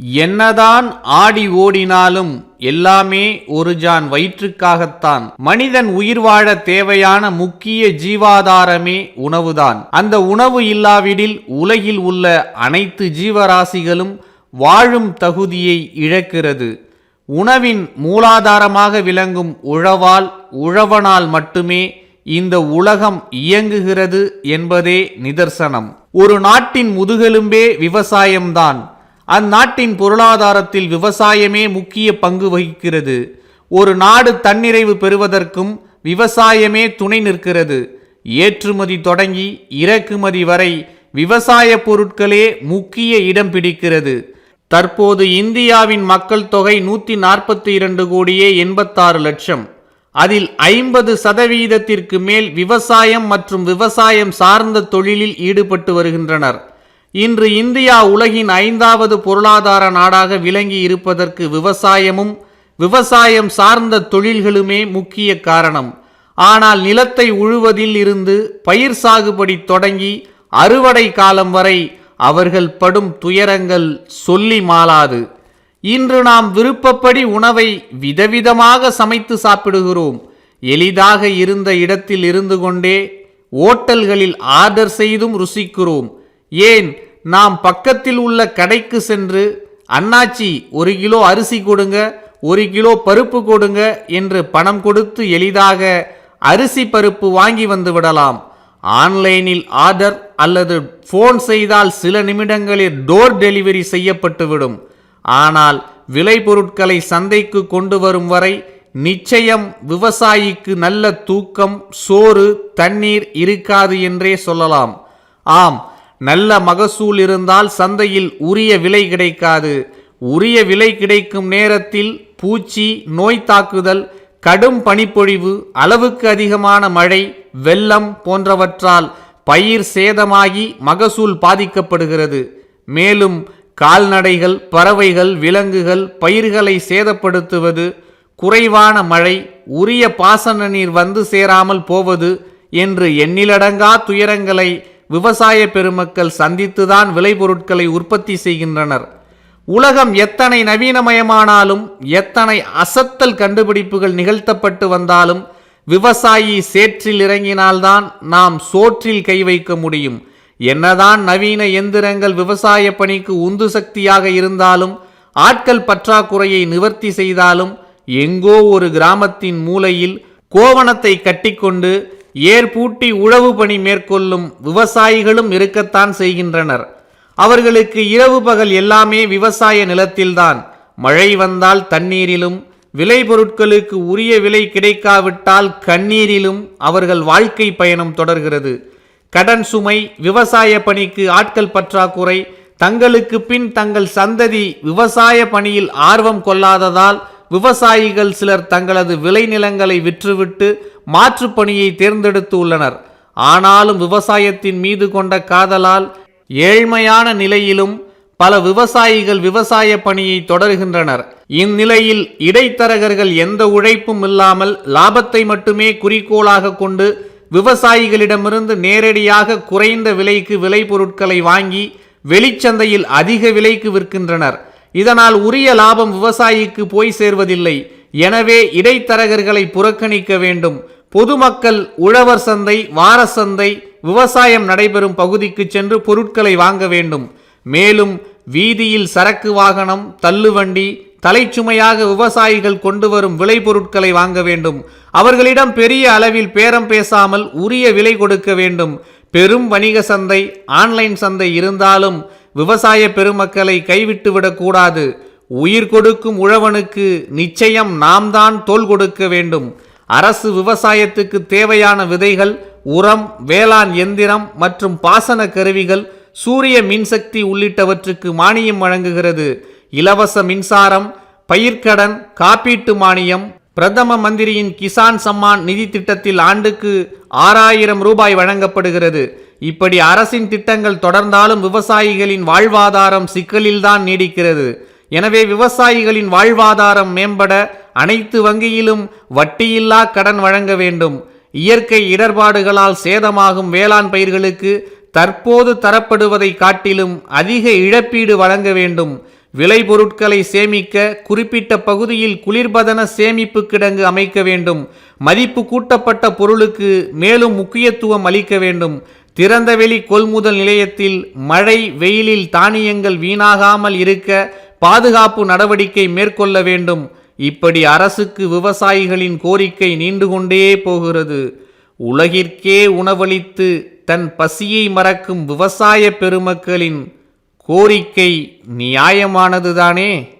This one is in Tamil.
என்னதான் ஆடி ஓடினாலும் எல்லாமே ஒரு ஜான் வயிற்றுக்காகத்தான். மனிதன் உயிர் வாழ தேவையான முக்கிய ஜீவாதாரமே உணவுதான். அந்த உணவு இல்லாவிடில் உலகில் உள்ள அனைத்து ஜீவராசிகளும் வாழும் தகுதியை இழக்கிறது. உணவின் மூலாதாரமாக விளங்கும் உழவால் உழவனால் மட்டுமே இந்த உலகம் இயங்குகிறது என்பதே நிதர்சனம். ஒரு நாட்டின் முதுகெலும்பே விவசாயம்தான். அந்நாட்டின் பொருளாதாரத்தில் விவசாயமே முக்கிய பங்கு வகிக்கிறது. ஒரு நாடு தன்னிறைவு பெறுவதற்கும் விவசாயமே துணை நிற்கிறது. ஏற்றுமதி தொடங்கி இறக்குமதி வரை விவசாய பொருட்களே முக்கிய இடம் பிடிக்கிறது. தற்போது இந்தியாவின் மக்கள் தொகை நூற்றி நாற்பத்தி இரண்டு கோடியே எண்பத்தாறு லட்சம். அதில் ஐம்பது சதவீதத்திற்கு மேல் விவசாயம் மற்றும் விவசாயம் சார்ந்த தொழிலில் ஈடுபட்டு வருகின்றனர். இன்று இந்தியா உலகின் ஐந்தாவது பொருளாதார நாடாக விளங்கி இருப்பதற்கு விவசாயமும் விவசாயம் சார்ந்த தொழில்களுமே முக்கிய காரணம். ஆனால் நிலத்தை உழுவதில் இருந்து பயிர் சாகுபடி தொடங்கி அறுவடை காலம் வரை அவர்கள் படும் துயரங்கள் சொல்லி மாளாது. இன்று நாம் விருப்பப்படி உணவை விதவிதமாக சமைத்து சாப்பிடுகிறோம். எளிதாக இருந்த இடத்தில் இருந்து கொண்டே ஓட்டல்களில் ஆர்டர் செய்தும் ருசிக்கிறோம். ஏன் நாம் பக்கத்தில் உள்ள கடைக்கு சென்று அண்ணாச்சி ஒரு கிலோ அரிசி கொடுங்க ஒரு கிலோ பருப்பு கொடுங்க என்று பணம் கொடுத்து எளிதாக அரிசி பருப்பு வாங்கி வந்து விடலாம். ஆன்லைனில் ஆர்டர் அல்லது ஃபோன் செய்தால் சில நிமிடங்களில் டோர் டெலிவரி செய்யப்பட்டுவிடும் ஆனால் விலை பொருட்களை சந்தைக்கு கொண்டு வரும் வரை நிச்சயம் விவசாயிக்கு நல்ல தூக்கம் சோறு தண்ணீர் இருக்காது என்றே சொல்லலாம். ஆம் நல்ல மகசூல் இருந்தால் சந்தையில் உரிய விலை கிடைக்காது. உரிய விலை கிடைக்கும் நேரத்தில் பூச்சி நோய் தாக்குதல் கடும் பனிப்பொழிவு அளவுக்கு அதிகமான மழை வெள்ளம் போன்றவற்றால் பயிர் சேதமாகி மகசூல் பாதிக்கப்படுகிறது. மேலும் கால்நடைகள் பறவைகள் விலங்குகள் பயிர்களை சேதப்படுத்துவது குறைவான மழை உரிய பாசன நீர் வந்து சேராமல் போவது என்று எண்ணிலடங்கா துயரங்களை விவசாய பெருமக்கள் சந்தித்துதான் விளைபொருட்களை உற்பத்தி செய்கின்றனர். உலகம் எத்தனை நவீனமயமானாலும் எத்தனை அசத்தல் கண்டுபிடிப்புகள் நிகழ்த்தப்பட்டு வந்தாலும் விவசாயி சேற்றில் இறங்கினால்தான் நாம் சோற்றில் கை வைக்க முடியும். என்னதான் நவீன எந்திரங்கள் விவசாய பணிக்கு உந்து சக்தியாக இருந்தாலும் ஆட்கள் பற்றாக்குறையை நிவர்த்தி செய்தாலும் எங்கோ ஒரு கிராமத்தின் மூலையில் கோவணத்தை கட்டிக்கொண்டு ஏர் பூட்டி உழவு பணி மேற்கொள்ளும் விவசாயிகளும் இருக்கத்தான் செய்கின்றனர். அவர்களுக்கு இரவு பகல் எல்லாமே விவசாய நிலத்தில்தான். மழை வந்தால் தண்ணீரிலும் விளைபொருட்களுக்கு உரிய விலை கிடைக்காவிட்டால் கண்ணீரிலும் அவர்கள் வாழ்க்கை பயணம் தொடர்கிறது. கடன் சுமை விவசாய பணிக்கு ஆட்கள் பற்றாக்குறை தங்களுக்கு பின் தங்கள் சந்ததி விவசாய பணியில் ஆர்வம் கொள்ளாததால் விவசாயிகள் சிலர் தங்களது விளைநிலங்களை விற்றுவிட்டு மாற்றுப் பணியை தேர்ந்தெடுத்து உள்ளனர். ஆனாலும் விவசாயத்தின் மீது கொண்ட காதலால் ஏழ்மையான நிலையிலும் பல விவசாயிகள் விவசாய பணியை தொடர்கின்றனர். இந்நிலையில் இடைத்தரகர்கள் எந்த உழைப்பும் இல்லாமல் லாபத்தை மட்டுமே குறிக்கோளாக கொண்டு விவசாயிகளிடமிருந்து நேரடியாக குறைந்த விலைக்கு விளைபொருட்களை வாங்கி வெளிச்சந்தையில் அதிக விலைக்கு விற்கின்றனர். இதனால் உரிய லாபம் விவசாயிக்கு போய் சேர்வதில்லை. எனவே இடைத்தரகர்களை புறக்கணிக்க வேண்டும். பொதுமக்கள் உழவர் சந்தை வார சந்தை விவசாயம் நடைபெறும் பகுதிக்கு சென்று பொருட்களை வாங்க வேண்டும். மேலும் வீதியில் சரக்கு வாகனம் தள்ளுவண்டி தலைச்சுமையாக விவசாயிகள் கொண்டு வரும் விளைபொருட்களை வாங்க வேண்டும். அவர்களிடம் பெரிய அளவில் பேரம் பேசாமல் உரிய விலை கொடுக்க வேண்டும். பெரும் வணிக சந்தை ஆன்லைன் சந்தை இருந்தாலும் விவசாய பெருமக்களை கைவிட்டு விடக்கூடாது. உயிர் கொடுக்கும் உழவனுக்கு நிச்சயம் நாம் தான் தோல் கொடுக்க வேண்டும். அரசு விவசாயத்துக்கு தேவையான விதைகள் உரம் வேளாண் எந்திரம் மற்றும் பாசன கருவிகள் சூரிய மின்சக்தி உள்ளிட்டவற்றுக்கு மானியம் வழங்குகிறது. இலவச மின்சாரம் பயிர்க்கடன் காப்பீட்டு மானியம் பிரதம மந்திரியின் கிசான் சம்மான் நிதி திட்டத்தில் ஆண்டுக்கு ஆறாயிரம் ரூபாய் வழங்கப்படுகிறது. இப்படி அரசின் திட்டங்கள் தொடர்ந்தாலும் விவசாயிகளின் வாழ்வாதாரம் சிக்கலில்தான் நீடிக்கிறது. எனவே விவசாயிகளின் வாழ்வாதாரம் மேம்பட அனைத்து வங்கியிலும் வட்டியில்லா கடன் வழங்க வேண்டும். இயற்கை இடர்பாடுகளால் சேதமாகும் வேளாண் பயிர்களுக்கு தற்போது தரப்படுவதை காட்டிலும் அதிக இழப்பீடு வழங்க வேண்டும். விளைபொருட்களை சேமிக்க குறிப்பிட்ட பகுதியில் குளிர்பதன சேமிப்பு கிடங்கு அமைக்க வேண்டும். மதிப்பு கூட்டப்பட்ட பொருளுக்கு மேலும் முக்கியத்துவம் அளிக்க வேண்டும். திறந்தவெளி கொள்முதல் நிலையத்தில் மழை வெயிலில் தானியங்கள் வீணாகாமல் இருக்க பாதுகாப்பு நடவடிக்கை மேற்கொள்ள வேண்டும். இப்படி அரசுக்கு விவசாயிகளின் கோரிக்கை நீண்டு கொண்டே போகிறது. உலகிற்கே உணவளித்து தன் பசியை மறக்கும் விவசாய பெருமக்களின் கோரிக்கை நியாயமானதுதானே?